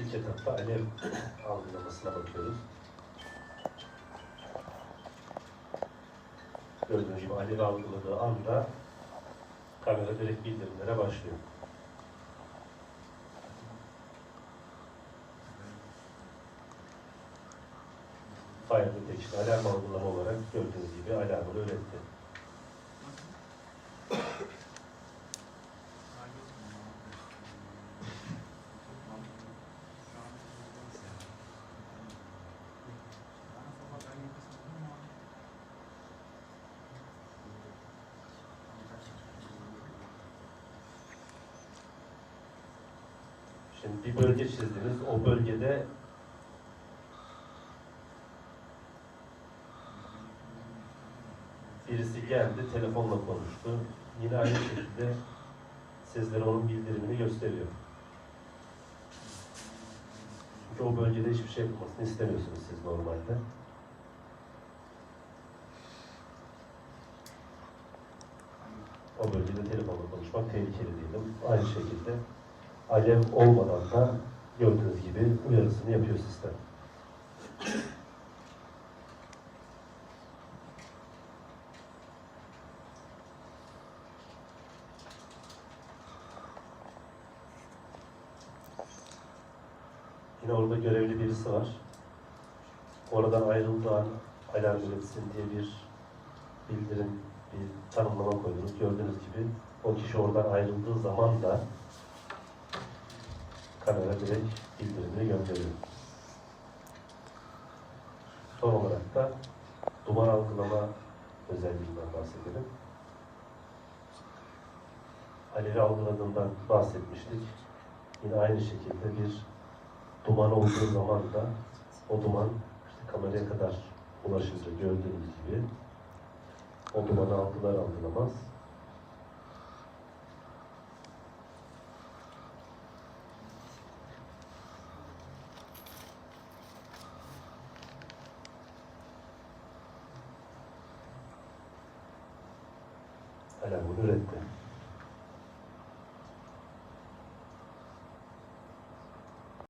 İlk etapta alev algılamasına bakıyoruz. Gördüğünüz gibi alev algıladığı anda kamera direkt bildirimlere başlıyor. Fire detection, alarm algılama olarak gördüğünüz gibi alarmını üretti. Şimdi bir bölge çizdiniz. O bölgede birisi geldi, telefonla konuştu. Yine aynı şekilde sizlere onun bildirimini gösteriyor. Çünkü o bölgede hiçbir şey yapılmasını istemiyorsunuz siz normalde. O bölgede telefonla konuşmak tehlikeli diyelim. Aynı şekilde alev olmadan da gördüğünüz gibi uyarısını yapıyor sistem. Yine orada görevli birisi var. Oradan ayrıldığı an alarm üretsin diye bir bildirim, bir tanımlama koydunuz. Gördüğünüz gibi o kişi oradan ayrıldığı zaman da kamera direkt bildirimini gönderiyor. Son olarak da duman algılama özelliğinden bahsedelim. Alevi algıladığından bahsetmiştik. Yine aynı şekilde bir duman olduğu zaman da o duman işte kameraya kadar ulaşınca gördüğünüz gibi o dumanı algılar algılamaz 하려고 노력했대.